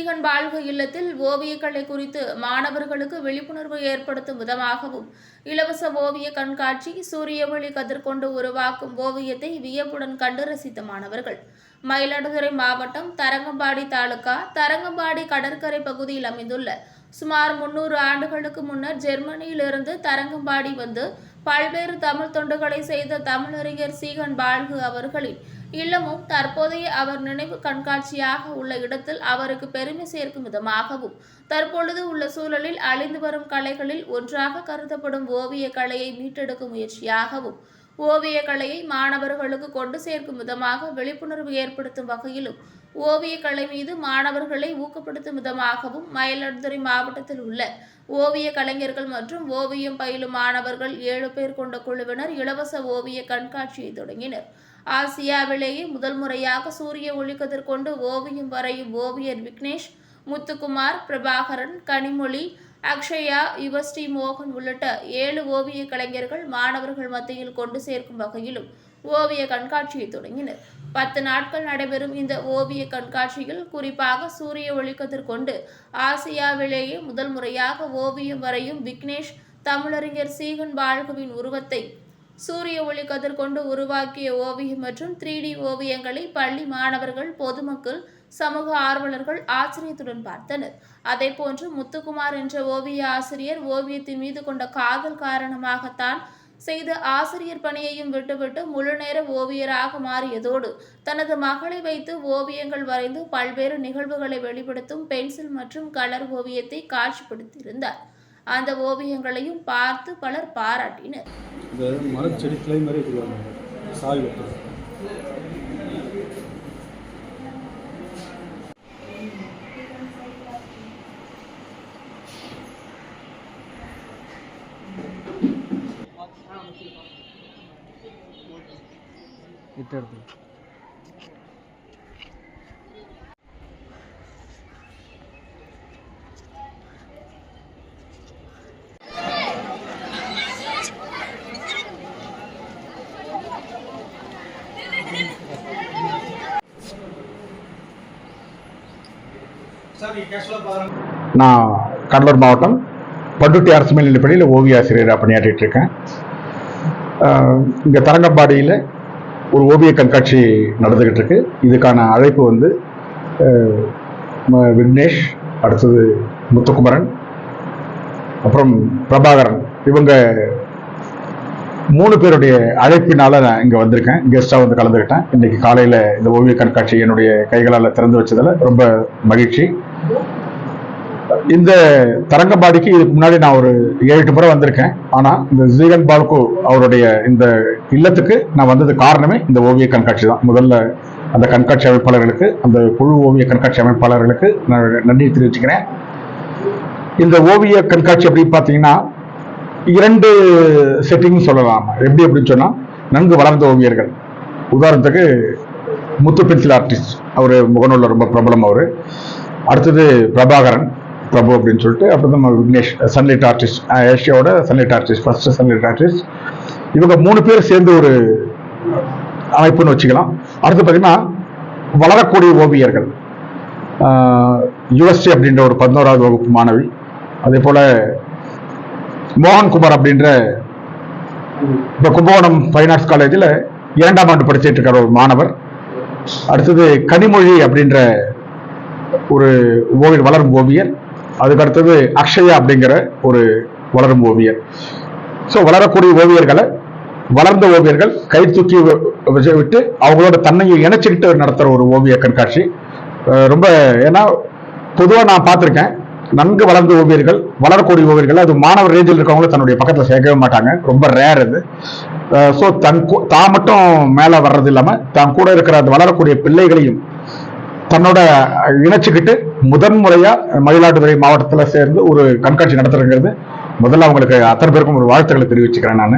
சீகன் வாழ்க இல்லத்தில் ஓவியக்கலை குறித்து மாணவர்களுக்கு விழிப்புணர்வு ஏற்படுத்தும் விதமாகவும் இலவச ஓவிய கண்காட்சி சூரிய ஒளி கதிர்கொண்டு உருவாக்கும் ஓவியத்தை வியப்புடன் கண்டு ரசித்த மாணவர்கள். மயிலாடுதுறை மாவட்டம் தரங்கம்பாடி தாலுகா தரங்கம்பாடி கடற்கரை பகுதியில் அமைந்துள்ள சுமார் முன்னூறு ஆண்டுகளுக்கு முன்னர் ஜெர்மனியிலிருந்து தரங்கம்பாடி வந்து பல்வேறு தமிழ் தொண்டுகளை செய்த தமிழறிஞர் சீகன் பால்கு அவர்களின் இல்லமும் தற்போதைய அவர் நினைவு கண்காட்சியாக உள்ள இடத்தில் அவருக்கு பெருமை சேர்க்கும் விதமாகவும் தற்பொழுது உள்ள சூழலில் அழிந்து வரும் கலைகளில் ஒன்றாக கருதப்படும் ஓவிய கலையை மீட்டெடுக்கும் முயற்சியாகவும் ஓவியக்கலையை கலையை மாணவர்களுக்கு கொண்டு சேர்க்கும் விதமாக விழிப்புணர்வு ஏற்படுத்தும் வகையிலும் ஓவியக்கலை கலை மீது மாணவர்களை ஊக்கப்படுத்தும் விதமாகவும் மயிலாடுதுறை மாவட்டத்தில் உள்ள ஓவிய கலைஞர்கள் மற்றும் ஓவியம் பயிலும் மாணவர்கள் ஏழு பேர் கொண்ட குழுவினர் இலவச ஓவிய கண்காட்சியை தொடங்கினர். ஆசியாவிலேயே முதல் முறையாக சூரிய ஒளிக்கதிர் கொண்டு ஓவியம் வரையும் ஓவியர் விக்னேஷ் முத்துக்குமார் பிரபாகரன் கனிமொழி அக்ஷயா யுவஸ்ரீ மோகன் உள்ளிட்ட ஏழு ஓவிய கலைஞர்கள் மாணவர்கள் மத்தியில் கொண்டு சேர்க்கும் வகையிலும் ஓவிய கண்காட்சியை தொடங்கினர். பத்து நாட்கள் நடைபெறும் இந்த ஓவிய கண்காட்சியில் குறிப்பாக சூரிய ஒளிக்கதிர் கொண்டு ஆசியாவிலேயே முதல் முறையாக ஓவியம் வரையும் விக்னேஷ் தமிழறிஞர் சீகன் வாழ்குவின் உருவத்தை சூரிய ஒளி கதிர் கொண்டு உருவாக்கிய ஓவியம் மற்றும் த்ரீ டி ஓவியங்களை பள்ளி மாணவர்கள் பொதுமக்கள் சமூக ஆர்வலர்கள் ஆச்சரியத்துடன் பார்த்தனர். அதேபோன்று முத்துக்குமார் என்ற ஓவிய ஆசிரியர் ஓவியத்தின் மீது கொண்ட காதல் காரணமாகத்தான் செய்த ஆசிரியர் பணியையும் விட்டுவிட்டு முழுநேர ஓவியராக மாறியதோடு தனது மகளை வைத்து ஓவியங்கள் வரைந்து பல்வேறு நிகழ்வுகளை வெளிப்படுத்தும் பென்சில் மற்றும் கலர் ஓவியத்தை காட்சிப்படுத்தியிருந்தார். அந்த ஓவியங்களையும் பார்த்து பலர் பாராட்டினர். இட்டு நான் கடலூர் மாவட்டம் பட்டுட்டி அரசு மேல்நிலைப்பள்ளியில் ஓவிய ஆசிரியராக பணியாற்றிட்டு இருக்கேன். இங்கே தரங்கம்பாடியில் ஒரு ஓவிய கண்காட்சி நடந்துக்கிட்டு இருக்கு இதுக்கான அழைப்பு வந்து ம- விக்னேஷ் அடுத்தது முத்துக்குமரன் அப்புறம் பிரபாகரன். இவங்க மூணு பேருடைய அழைப்பினால நான் இங்கே வந்திருக்கேன். கெஸ்ட்டாக வந்து கலந்துக்கிட்டேன் இன்னைக்கு காலையில் இந்த ஓவிய கண்காட்சி என்னுடைய கைகளால் திறந்து வச்சதில் ரொம்ப மகிழ்ச்சி. இந்த தரங்கம்பாடிக்கு இதுக்கு முன்னாடி நான் ஒரு ஏழு எட்டு முறை வந்திருக்கேன். ஆனால் இந்த ஜீகன் பால்கு அவருடைய இந்த இல்லத்துக்கு நான் வந்தது காரணமே இந்த ஓவிய கண்காட்சி தான். முதல்ல அந்த கண்காட்சி அமைப்பாளர்களுக்கு அந்த குழு ஓவிய கண்காட்சி அமைப்பாளர்களுக்கு நான் நன்றி தெரிவிச்சுக்கிறேன். இந்த ஓவிய கண்காட்சி அப்படின்னு பார்த்தீங்கன்னா இரண்டு செட்டிங் சொல்லலாம். எப்படி அப்படின்னு சொன்னால் நன்கு வளர்ந்த ஓவியர்கள். உதாரணத்துக்கு முத்து பென்சில் ஆர்டிஸ்ட் அவர் முகநூலில் ரொம்ப பிரபலம் அவர். அடுத்தது பிரபாகரன். பிரபு அப்படின்னு சொல்லிட்டு அப்புறம் நம்ம Vignesh sunlight artist ஏஷியாவோட sunlight artist first sunlight artist இவங்க மூணு பேர் சேர்ந்து ஒரு அமைப்புன்னு வச்சுக்கலாம். அடுத்து பார்த்தீங்கன்னா வளரக்கூடிய ஓவியர்கள். யுஎஸ்டி அப்படின்ற ஒரு பதினோராவது வகுப்பு மாணவி. அதே போல் மோகன்குமார் அப்படின்ற இப்போ கும்பகோணம் ஃபைன் ஆர்ட்ஸ் காலேஜில் இரண்டாம் ஆண்டு படிச்சிட்டு இருக்கிற ஒரு மாணவர். அடுத்தது கனிமொழி அப்படின்ற ஒரு ஓவியர் வளரும் ஓவியர். அதுக்கு அடுத்தது அக்ஷயா அப்படிங்கிற ஒரு வளரும் ஓவியர். ஸோ வளரக்கூடிய ஓவியர்களை வளர்ந்த ஓவியர்கள் கை தூக்கி வ- விட்டு அவங்களோட தன்னையை இணைச்சிக்கிட்டு நடத்துகிற ஒரு ஓவிய கண்காட்சி. ரொம்ப ஏன்னா பொதுவாக நான் பார்த்துருக்கேன் நன்கு வளர்ந்த ஓவியர்கள் வளரக்கூடிய ஓவியர்கள் அது மாணவர் ரேஞ்சில் இருக்கவங்களும் தன்னுடைய பக்கத்தில் சேர்க்கவே மாட்டாங்க. ரொம்ப ரேர் அது ஸோ தன் தான் மட்டும் மேலே வர்றது இல்லாமல் தான் கூட இருக்கிற அந்த வளரக்கூடிய பிள்ளைகளையும் தன்னோட இணைச்சுக்கிட்டு முதன்முறையா மயிலாடுதுறை மாவட்டத்துல சேர்ந்து ஒரு கண்காட்சி நடத்துறங்கிறது முதல்ல அவங்களுக்கு அத்தனை பேருக்கும் ஒரு வாழ்த்துக்களை தெரிவிச்சுக்கிறேன் நான்.